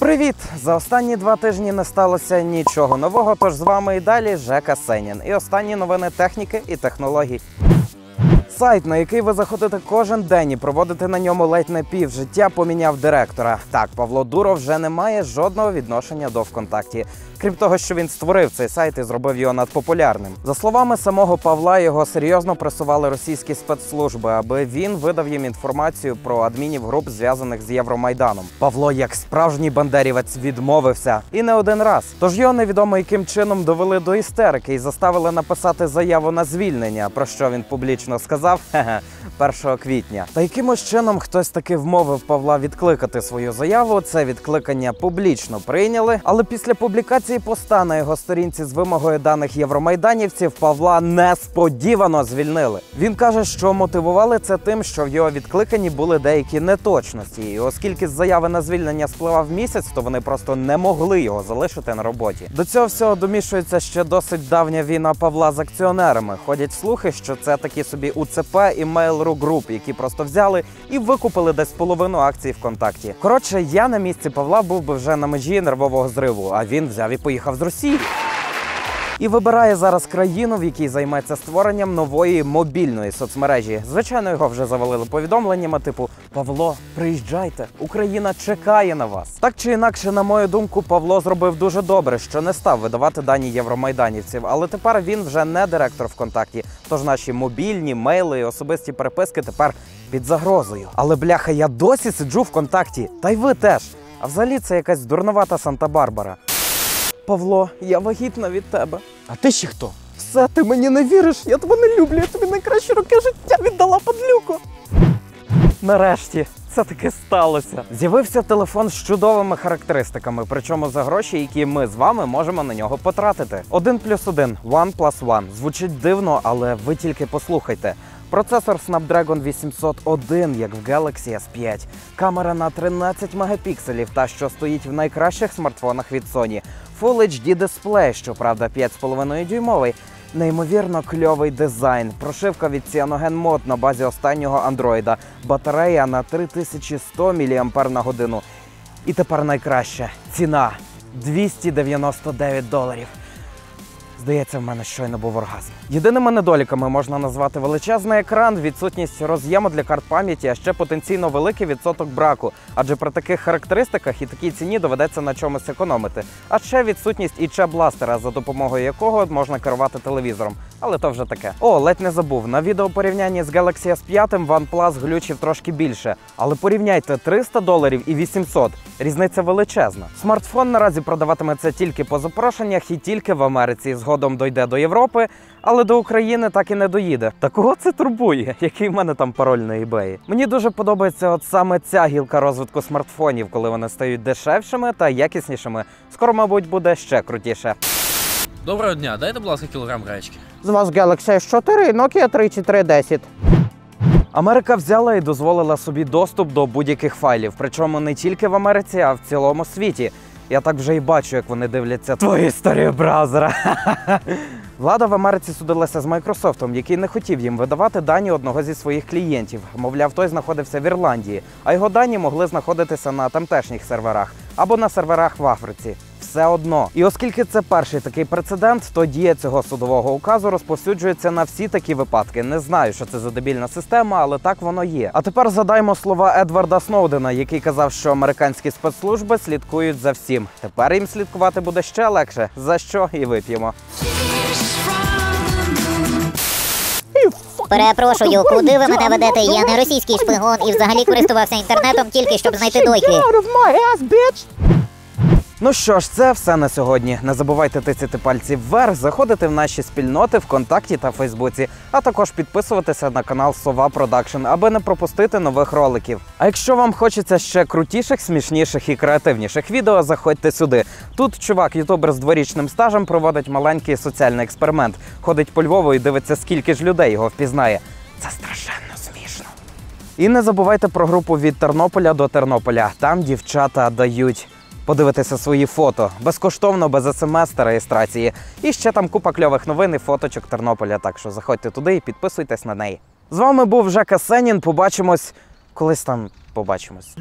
Привіт! За останні два тижні не сталося нічого нового. Тож з вами і далі Жека Сенін. І останні новини техніки і технологій. Сайт, на який ви заходите кожен день і проводите на ньому ледь не пів життя, поміняв директора. Так, Павло Дуров вже не має жодного відношення до ВКонтакті. Крім того, що він створив цей сайт і зробив його надпопулярним. За словами самого Павла, його серйозно пресували російські спецслужби, аби він видав їм інформацію про адмінів груп, зв'язаних з Євромайданом. Павло, як справжній бандерівець, відмовився і не один раз. Тож його невідомо яким чином довели до істерики і заставили написати заяву на звільнення, про що він публічно сказав хе-хе, 1 квітня. Та якимось чином хтось таки вмовив Павла відкликати свою заяву. Це відкликання публічно прийняли. Але після публікації поста на його сторінці з вимогою даних євромайданівців Павла несподівано звільнили. Він каже, що мотивували це тим, що в його відкликанні були деякі неточності. І оскільки з заяви на звільнення спливав місяць, то вони просто не могли його залишити на роботі. До цього всього домішується ще досить давня війна Павла з акціонерами. Ходять слухи, що це такі собі УЦП і Mail.ru Group, які просто взяли і викупили десь половину акцій ВКонтакті. Коротше, я на місці Павла був би вже на межі нервового зриву, а він взяв і поїхав з Росії. І вибирає зараз країну, в якій займеться створенням нової мобільної соцмережі. Звичайно, його вже завалили повідомленнями, типу Павло, приїжджайте, Україна чекає на вас. Так чи інакше, на мою думку, Павло зробив дуже добре, що не став видавати дані євромайданівців. Але тепер він вже не директор ВКонтакті. Тож наші мобільні, мейли і особисті переписки тепер під загрозою. Але бляха, я досі сиджу ВКонтакті, та й ви теж. А взагалі це якась дурновата Санта-Барбара. Павло, я вагітна від тебе. А ти ще хто? Все, ти мені не віриш, я тебе не люблю, я тобі найкращі роки життя віддала падлюку. Нарешті це таки сталося. З'явився телефон з чудовими характеристиками, причому за гроші, які ми з вами можемо на нього потратити. Один плюс один, One plus One. Звучить дивно, але ви тільки послухайте. Процесор Snapdragon 801, як в Galaxy S5, камера на 13 мегапікселів, та що стоїть в найкращих смартфонах від Sony, Full HD дисплей, щоправда, 5,5 дюймовий, Неймовірно кльовий дизайн, прошивка від Mod на базі останнього андроїда, батарея на 3100 мАч на годину. І тепер найкраще. Ціна. 299 доларів. Здається, в мене щойно був оргазм. Єдиними недоліками можна назвати величезний екран, відсутність роз'єму для карт пам'яті, а ще потенційно великий відсоток браку. Адже при таких характеристиках і такій ціні доведеться на чомусь економити. А ще відсутність ІЧ бластера, за допомогою якого можна керувати телевізором. Але то вже таке. О, ледь не забув. На відеопорівнянні з Galaxy S5 OnePlus глючив трошки більше. Але порівняйте 300 доларів і 800. Різниця величезна. Смартфон наразі продаватиметься тільки по запрошеннях і тільки в Америці. Згодом дойде до Європи, але до України так і не доїде. Та кого це турбує? Який в мене там пароль на eBay? Мені дуже подобається от саме ця гілка розвитку смартфонів, коли вони стають дешевшими та якіснішими. Скоро, мабуть, буде ще крутіше. Доброго дня, дайте, будь ласка, кілограм гречки. З вас Galaxy S4, Nokia 3310. Америка взяла і дозволила собі доступ до будь-яких файлів, причому не тільки в Америці, а в цілому світі. Я так вже і бачу, як вони дивляться твою історію браузера. Влада в Америці судилася з Майкрософтом, який не хотів їм видавати дані одного зі своїх клієнтів. Мовляв, той знаходився в Ірландії, а його дані могли знаходитися на тамтешніх серверах або на серверах в Африці. Все одно. І оскільки це перший такий прецедент, то дія цього судового указу розповсюджується на всі такі випадки. Не знаю, що це за дебільна система, але так воно є. А тепер задаймо слова Едварда Сноудена, який казав, що американські спецслужби слідкують за всім. Тепер їм слідкувати буде ще легше. За що і вип'ємо. Перепрошую, куди ви мене ведете? Я не російський шпигун і взагалі користувався інтернетом тільки щоб знайти дойки. Ну що ж, це все на сьогодні. Не забувайте тицяти пальці вверх, заходити в наші спільноти ВКонтакті та Фейсбуці, а також підписуватися на канал Сова Продакшн, аби не пропустити нових роликів. А якщо вам хочеться ще крутіших, смішніших і креативніших відео, заходьте сюди. Тут чувак, ютубер з дворічним стажем, проводить маленький соціальний експеримент. Ходить по Львову і дивиться, скільки ж людей його впізнає. Це страшенно смішно. І не забувайте про групу від Тернополя до Тернополя. Там дівчата дають подивитися свої фото безкоштовно, без смс та реєстрації. І ще там купа кльових новин і фоточок Тернополя. Так що заходьте туди і підписуйтесь на неї. З вами був Жека Сенін. Побачимось колись там. Побачимось.